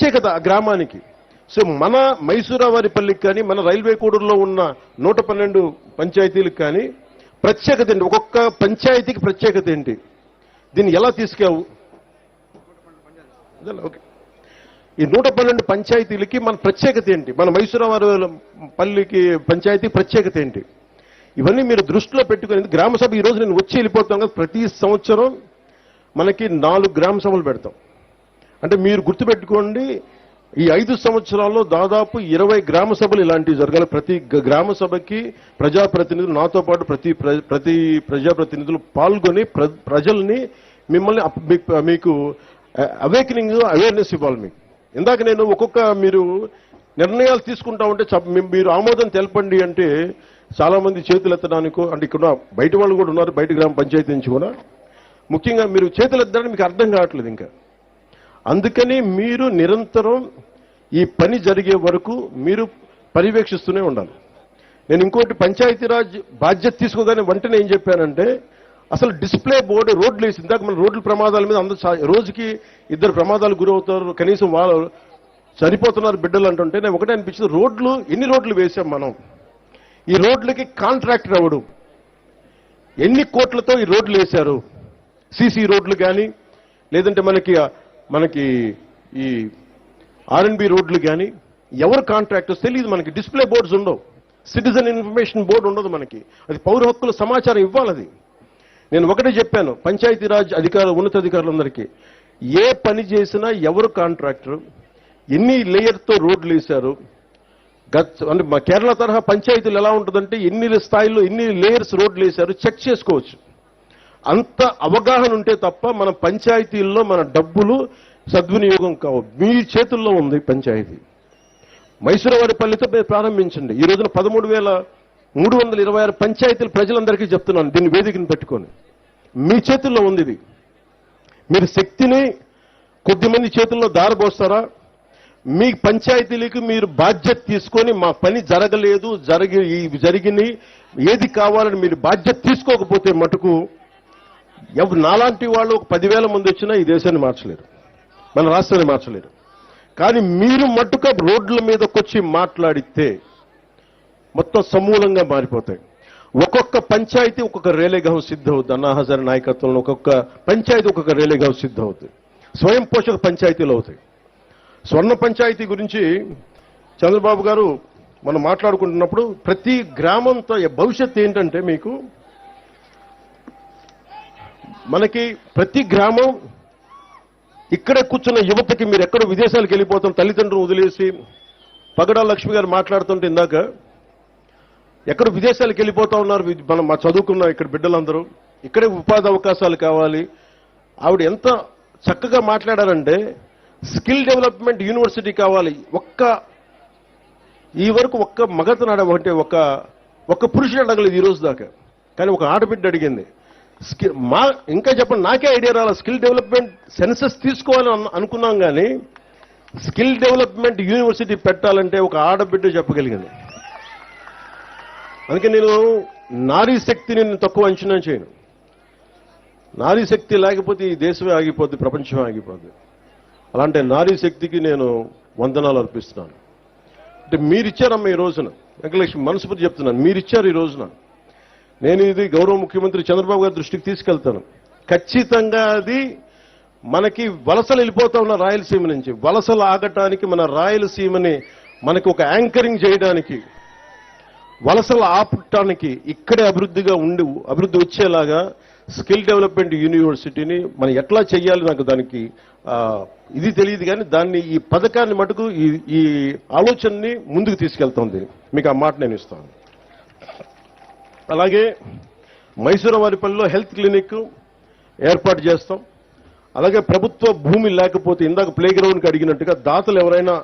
ప్రత్యేకత ఆ గ్రామానికి. సో మన మైసూరావారిపల్లికి కానీ మన రైల్వే కూడూరులో ఉన్న నూట పన్నెండు పంచాయతీలకు కానీ ప్రత్యేకత ఏంటి? ఒక్కొక్క పంచాయతీకి ప్రత్యేకత ఏంటి? దీన్ని ఎలా తీసుకెవు? ఓకే. ఈ నూట పన్నెండు పంచాయతీలకి మన ప్రత్యేకత ఏంటి? మన మైసూరావారి పల్లికి పంచాయతీ ప్రత్యేకత ఏంటి? ఇవన్నీ మీరు దృష్టిలో పెట్టుకునేది గ్రామ సభ ఈ రోజు నేను వచ్చి వెళ్ళిపోతాం కదా ప్రతి సంవత్సరం మనకి నాలుగు గ్రామ సభలు పెడతాం. అంటే మీరు గుర్తుపెట్టుకోండి ఈ ఐదు సంవత్సరాల్లో దాదాపు ఇరవై గ్రామ సభలు ఇలాంటివి జరగాలి. ప్రతి గ్రామ సభకి ప్రజాప్రతినిధులు నాతో పాటు ప్రతి ప్ర- ప్రతి ప్రజాప్రతినిధులు పాల్గొని ప్ర- ప్రజల్ని మిమ్మల్ని మీకు- అవేకనింగ్ అవేర్నెస్ ఇవ్వాలి మీకు. ఇందాక నేను ఒక్కొక్క మీరు నిర్ణయాలు తీసుకుంటా ఉంటే చ- మీరు ఆమోదం తెలపండి అంటే చాలామంది చేతులు ఎత్తడానికో అంటే ఇక్కడ బయట వాళ్ళు కూడా ఉన్నారు బయట గ్రామ పంచాయతీ నుంచి కూడా. ముఖ్యంగా మీరు చేతులు ఎత్తడానికి మీకు అర్థం కావట్లేదు ఇంకా. అందుకని మీరు నిరంతరం ఈ పని జరిగే వరకు మీరు పర్యవేక్షిస్తూనే ఉండాలి. నేను ఇంకోటి పంచాయతీరాజ్ బాధ్యత తీసుకోగానే వెంటనే ఏం చెప్పానంటే అసలు డిస్ప్లే బోర్డు రోడ్లు వేసి ఇందాక మన రోడ్ల ప్రమాదాల మీద అందరూ రోజుకి ఇద్దరు ప్రమాదాలు గురవుతారు. కనీసం వాళ్ళు చనిపోతున్నారు బిడ్డలు అంటుంటే నేను ఒకటే అనిపించింది. రోడ్లు ఎన్ని రోడ్లు వేసాం మనం? ఈ రోడ్లకి కాంట్రాక్టర్ అవడు ఎన్ని కోట్లతో ఈ రోడ్లు వేశారు? సీసీ రోడ్లు కానీ లేదంటే మనకి మనకి ఈ ఆర్ఎన్బి రోడ్లు కానీ ఎవరు కాంట్రాక్టర్స్ తెలియదు మనకి. డిస్ప్లే బోర్డ్స్ ఉండవు. సిటిజన్ ఇన్ఫర్మేషన్ బోర్డు ఉండదు మనకి. అది పౌర హక్కుల సమాచారం ఇవ్వాలి అది నేను ఒకటే చెప్పాను పంచాయతీరాజ్ అధికారులు ఉన్నతాధికారులందరికీ. ఏ పని చేసినా ఎవరు కాంట్రాక్టర్? ఎన్ని లేయర్తో రోడ్లు వేశారు? గత అంటే మా కేరళ తరహా పంచాయతీలు ఎలా ఉంటుందంటే ఎన్ని స్థాయిలో ఎన్ని లేయర్స్ రోడ్లు వేశారు? చెక్ చేసుకోవచ్చు. అంత అవగాహన ఉంటే తప్ప మన పంచాయతీల్లో మన డబ్బులు సద్వినియోగం కావు. మీ చేతుల్లో ఉంది పంచాయతీ. మైసూరవారిపల్లితో మీరు ప్రారంభించండి. ఈ రోజున పదమూడు వేల మూడు వందల ఇరవై ఆరు పంచాయతీలు ప్రజలందరికీ చెప్తున్నాను. దీన్ని వేదికను పెట్టుకొని. మీ చేతుల్లో ఉంది ఇది. మీరు శక్తిని కొద్దిమంది చేతుల్లో దారబోస్తారా మీ పంచాయతీలకు మీరు బాధ్యత తీసుకొని మా పని జరగలేదు జరిగి ఈ ఏది కావాలని మీరు బాధ్యత తీసుకోకపోతే మటుకు ఎవరు నాలాంటి వాళ్ళు ఒక పదివేల మంది వచ్చినా ఈ దేశాన్ని మార్చలేరు. మన రాష్ట్రాన్ని మార్చలేరు. కానీ మీరు మట్టుక రోడ్ల మీదకొచ్చి మాట్లాడితే మొత్తం సమూలంగా మారిపోతాయి. ఒక్కొక్క పంచాయతీ ఒక్కొక్క రేలేగం సిద్ధవుద్ది అన్నా హజారి నాయకత్వంలో ఒక్కొక్క పంచాయతీ ఒక్కొక్క రేలేగం సిద్ధవుద్ది స్వయం పోషక పంచాయతీలు అవుతాయి. స్వర్ణ పంచాయతీ గురించి చంద్రబాబు గారు మనం మాట్లాడుకుంటున్నప్పుడు ప్రతి గ్రామంతో భవిష్యత్ ఏంటంటే మీకు మనకి ప్రతి గ్రామం ఇక్కడే కూర్చున్న యువతకి మీరు ఎక్కడో విదేశాలకు వెళ్ళిపోతాం తల్లిదండ్రులు వదిలేసి పగడా లక్ష్మి గారు మాట్లాడుతుంటే ఇందాక ఎక్కడ విదేశాలకు వెళ్ళిపోతా ఉన్నారు మనం మా చదువుకున్న ఇక్కడ బిడ్డలందరూ ఇక్కడే ఉపాధి అవకాశాలు కావాలి. ఆవిడ ఎంత చక్కగా మాట్లాడారంటే స్కిల్ డెవలప్మెంట్ యూనివర్సిటీ కావాలి. ఒక్క ఈ వరకు ఒక్క మగతనాడ అంటే ఒక ఒక్క పురుషుడు అడగలేదు ఈ రోజు దాకా. కానీ ఒక ఆడబిడ్డ అడిగింది స్కిల్ మా ఇంకా చెప్పండి నాకే ఐడియా రాల స్కిల్ డెవలప్మెంట్ సెన్సెస్ తీసుకోవాలని అనుకున్నాం కానీ స్కిల్ డెవలప్మెంట్ యూనివర్సిటీ పెట్టాలంటే ఒక ఆడబిడ్డ చెప్పగలిగింది. అందుకే నేను నారీ శక్తిని నేను తక్కువ అంచనా చేయను. నారీ శక్తి లేకపోతే ఈ దేశమే ఆగిపోద్ది ప్రపంచమే ఆగిపోద్ది. అలాంటి నారీ శక్తికి నేను వందనాలు అర్పిస్తున్నాను. అంటే మీరిచ్చారమ్మ ఈ రోజున. వెంకటలక్ష్మి మనస్ఫూర్తి చెప్తున్నాను మీరిచ్చారు ఈ రోజున. నేను ఇది గౌరవ ముఖ్యమంత్రి చంద్రబాబు గారి దృష్టికి తీసుకెళ్తాను. ఖచ్చితంగా అది మనకి వలసలు వెళ్ళిపోతా ఉన్న రాయలసీమ నుంచి. వలసలు ఆగటానికి మన రాయలసీమని మనకి ఒక యాంకరింగ్ చేయడానికి వలసలు ఆపటానికి ఇక్కడే అభివృద్ధిగా ఉండి అభివృద్ధి వచ్చేలాగా స్కిల్ డెవలప్మెంట్ యూనివర్సిటీని మనం ఎట్లా చేయాలి నాకు దానికి ఇది తెలియదు కానీ దాన్ని ఈ పథకాన్ని మటుకు ఈ ఈ ఆలోచనని ముందుకు తీసుకెళ్తుంది మీకు ఆ మాట నేను ఇస్తాను. అలాగే మైసూరవారిపల్లిలో హెల్త్ క్లినిక్ ఏర్పాటు చేస్తాం. అలాగే ప్రభుత్వ భూమి లేకపోతే ఇందాక ప్లే గ్రౌండ్కి అడిగినట్టుగా దాతలు ఎవరైనా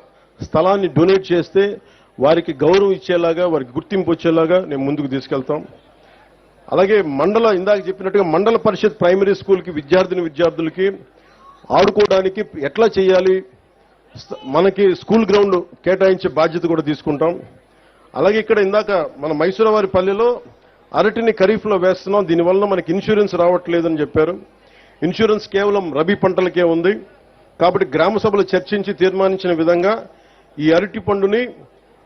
స్థలాన్ని డొనేట్ చేస్తే వారికి గౌరవం ఇచ్చేలాగా వారికి గుర్తింపు వచ్చేలాగా నేను ముందుకు తీసుకెళ్తాం. అలాగే మండల ఇందాక చెప్పినట్టుగా మండల పరిషత్ ప్రైమరీ స్కూల్కి విద్యార్థిని విద్యార్థులకి ఆడుకోవడానికి ఎట్లా చేయాలి? మనకి స్కూల్ గ్రౌండ్ కేటాయించే బాధ్యత కూడా తీసుకుంటాం. అలాగే ఇక్కడ ఇందాక మన మైసూరవారి పల్లెలో అరటిని ఖరీఫ్లో వేస్తున్నాం. దీనివల్ల మనకి ఇన్సూరెన్స్ రావట్లేదని చెప్పారు. ఇన్సూరెన్స్ కేవలం రబీ పంటలకే ఉంది. కాబట్టి గ్రామ సభలు చర్చించి తీర్మానించిన విధంగా ఈ అరటి పండుని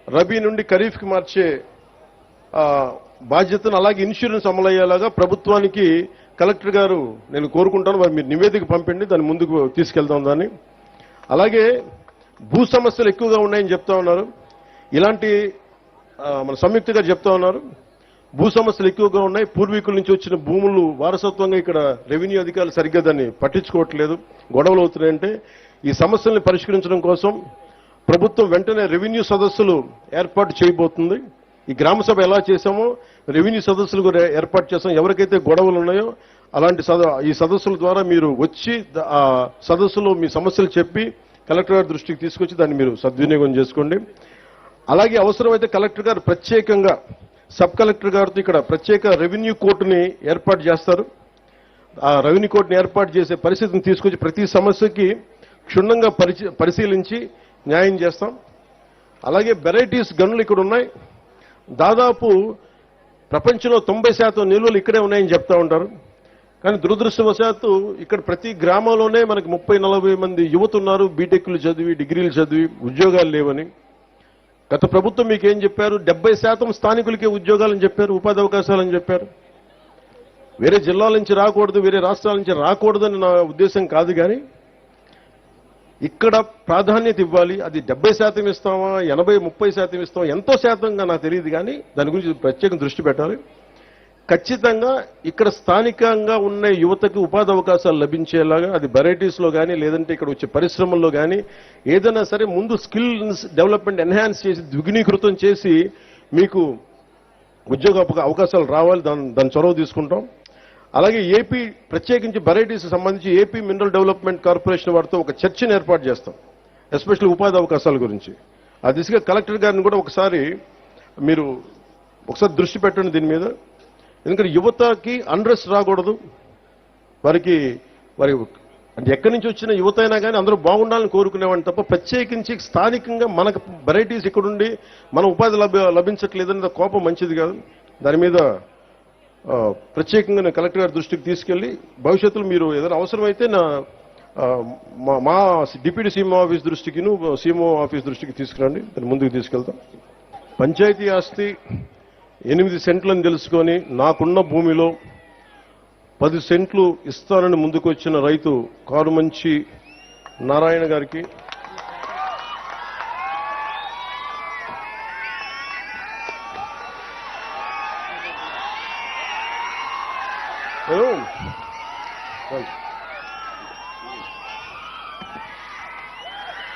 రబీ నుండి ఖరీఫ్కి మార్చే బాధ్యతను అలాగే ఇన్సూరెన్స్ అమలయ్యేలాగా ప్రభుత్వానికి కలెక్టర్ గారు నేను కోరుకుంటాను. వారు మీరు నివేదిక పంపండి. దాన్ని ముందుకు తీసుకెళ్తాం దాన్ని. అలాగే భూ సమస్యలు ఎక్కువగా ఉన్నాయని చెప్తా ఉన్నారు. ఇలాంటి మన సంయుక్త గారు చెప్తా ఉన్నారు. భూ సమస్యలు ఎక్కువగా ఉన్నాయి. పూర్వీకుల నుంచి వచ్చిన భూములు వారసత్వంగా ఇక్కడ రెవెన్యూ అధికారులు సరిగ్గా దాన్ని పట్టించుకోవట్లేదు. గొడవలు అవుతున్నాయంటే ఈ సమస్యల్ని పరిష్కరించడం కోసం ప్రభుత్వం వెంటనే రెవెన్యూ సదస్సులు ఏర్పాటు చేయబోతుంది. ఈ గ్రామ సభ ఎలా చేశామో రెవెన్యూ సదస్సులు కూడా ఏర్పాటు చేస్తాం. ఎవరికైతే గొడవలు ఉన్నాయో అలాంటి సద ఈ సదస్సుల ద్వారా మీరు వచ్చి ఆ సదస్సులో మీ సమస్యలు చెప్పి కలెక్టర్ గారి దృష్టికి తీసుకొచ్చి దాన్ని మీరు సద్వినియోగం చేసుకోండి. అలాగే అవసరమైతే కలెక్టర్ గారు ప్రత్యేకంగా సబ్ కలెక్టర్ గారితో ఇక్కడ ప్రత్యేక రెవెన్యూ కోర్టుని ఏర్పాటు చేస్తారు. ఆ రెవెన్యూ కోర్టుని ఏర్పాటు చేసే పరిస్థితిని తీసుకొచ్చి ప్రతి సమస్యకి క్షుణ్ణంగా పరిశీలించి న్యాయం చేస్తాం. అలాగే వెరైటీస్ గనులు ఇక్కడ ఉన్నాయి. దాదాపు ప్రపంచంలో తొంభై శాతం నిల్వలు ఇక్కడే ఉన్నాయని చెప్తా ఉంటారు. కానీ దురదృష్టవశాత్తు ఇక్కడ ప్రతి గ్రామంలోనే మనకి ముప్పై నలభై మంది యువత ఉన్నారు బీటెక్లు చదివి డిగ్రీలు చదివి ఉద్యోగాలు లేవని. గత ప్రభుత్వం మీకు ఏం చెప్పారు? డెబ్బై శాతం స్థానికులకే ఉద్యోగాలని చెప్పారు ఉపాధి అవకాశాలని చెప్పారు. వేరే జిల్లాల నుంచి రాకూడదు వేరే రాష్ట్రాల నుంచి రాకూడదని నా ఉద్దేశం కాదు కానీ ఇక్కడ ప్రాధాన్యత ఇవ్వాలి అది డెబ్బై శాతం ఇస్తామా ఎనభై ముప్పై శాతం ఇస్తామా ఎంతో శాతంగా నాకు తెలియదు కానీ దాని గురించి ప్రత్యేకం దృష్టి పెట్టాలి. ఖచ్చితంగా ఇక్కడ స్థానికంగా ఉన్న యువతకు ఉపాధి అవకాశాలు లభించేలాగా అది వెరైటీస్లో కానీ లేదంటే ఇక్కడ వచ్చే పరిశ్రమల్లో కానీ ఏదైనా సరే ముందు స్కిల్ డెవలప్మెంట్ ఎన్హాన్స్ చేసి ద్విగుణీకృతం చేసి మీకు ఉద్యోగ అవకాశాలు రావాలి దాని దాని చొరవ తీసుకుంటాం. అలాగే ఏపీ ప్రత్యేకించి వెరైటీస్ సంబంధించి ఏపీ మినరల్ డెవలప్మెంట్ కార్పొరేషన్ వారితో ఒక చర్చను ఏర్పాటు చేస్తాం ఎస్పెషల్లీ ఉపాధి అవకాశాల గురించి. ఆ దిశగా కలెక్టర్ గారిని కూడా ఒకసారి మీరు ఒకసారి దృష్టి పెట్టండి దీని మీద. ఎందుకంటే యువతకి అండ్రెస్ రాకూడదు. వారికి వారి ఎక్కడి నుంచి వచ్చిన యువత అయినా కానీ అందరూ బాగుండాలని కోరుకునేవాడిని తప్ప ప్రత్యేకించి స్థానికంగా మనకు వెరైటీస్ ఇక్కడుండి మన ఉపాధి లభ లభించట్లేదని కోపం మంచిది కాదు. దాని మీద ప్రత్యేకంగా నేను కలెక్టర్ గారి దృష్టికి తీసుకెళ్ళి భవిష్యత్తులో మీరు ఏదైనా అవసరమైతే నా మా- మా డిప్యూటీ సీఎం ఆఫీస్ దృష్టికిను సీఎంఓ ఆఫీస్ దృష్టికి తీసుకురండి. దాన్ని ముందుకు తీసుకెళ్తాం. పంచాయతీ ఆస్తి ఎనిమిది సెంట్లను తెలుసుకొని నాకున్న భూమిలో పది సెంట్లు ఇస్తానని ముందుకొచ్చిన రైతు కారుమంచి నారాయణ గారికి.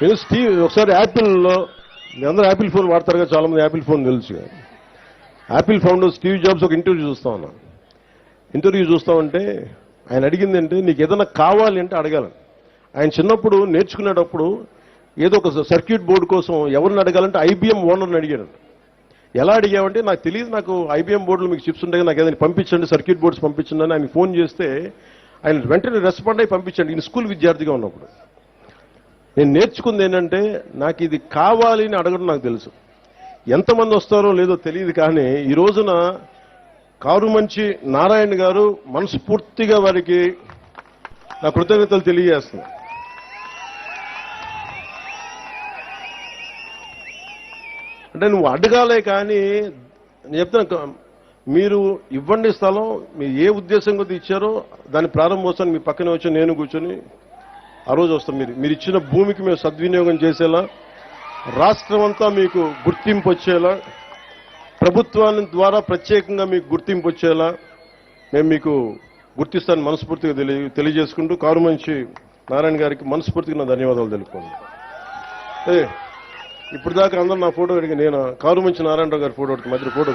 నేను స్టీవ్ ఒకసారి యాపిల్లో మీ అందరూ యాపిల్ ఫోన్ వాడతారు కదా చాలా మంది యాపిల్ ఫోన్ తెలుసు యాపిల్ ఫౌండర్ స్టీవ్ జాబ్స్ ఒక ఇంటర్వ్యూ చూస్తా ఉన్నా. ఇంటర్వ్యూ చూస్తామంటే ఆయన అడిగింది అంటే నీకు ఏదైనా కావాలి అంటే అడగాలి. ఆయన చిన్నప్పుడు నేర్చుకునేటప్పుడు ఏదో ఒక సర్క్యూట్ బోర్డు కోసం ఎవరిని అడగాలంటే ఐబీఎం ఓనర్ని అడిగాడు. ఎలా అడిగామంటే నాకు తెలియదు నాకు ఐబీఎం బోర్డులో మీకు చిప్స్ ఉంటాయి నాకు ఏదైనా పంపించండి సర్క్యూట్ బోర్డ్స్ పంపించండి అని ఆయన ఫోన్ చేస్తే ఆయన వెంటనే రెస్పాండ్ అయి పంపించండి ఈయన స్కూల్ విద్యార్థిగా ఉన్నప్పుడు. నేను నేర్చుకుంది ఏంటంటే నాకు ఇది కావాలి అని అడగడం నాకు తెలుసు. ఎంతమంది వస్తారో లేదో తెలియదు కానీ ఈ రోజున కారు మంచి నారాయణ గారు మనస్ఫూర్తిగా వారికి నా కృతజ్ఞతలు తెలియజేస్తున్నా. అంటే నువ్వు అడగాలే కానీ నేను చెప్తున్నా మీరు ఇవ్వండి స్థలం మీరు ఏ ఉద్దేశం కొద్ది ఇచ్చారో దాని ప్రారంభోత్సవాన్ని మీ పక్కనే వచ్చి నేను కూర్చొని ఆ రోజు వస్తాం మీరు మీరు ఇచ్చిన భూమికి మేము సద్వినియోగం చేసేలా రాష్ట్రం అంతా మీకు గుర్తింపు వచ్చేలా ప్రభుత్వాన్ని ద్వారా ప్రత్యేకంగా మీకు గుర్తింపు వచ్చేలా మేము మీకు గుర్తిస్తాను మనస్ఫూర్తిగా తెలియ తెలియజేసుకుంటూ కారు మంచి నారాయణ గారికి మనస్ఫూర్తిగా నా ధన్యవాదాలు తెలుపుకోండి ఏ ఇప్పుడు దాకా అందరూ నా ఫోటో అడిగి నేను? కారు మంచి నారాయణరావు గారి ఫోటో ఒకటి మధ్య ఫోటో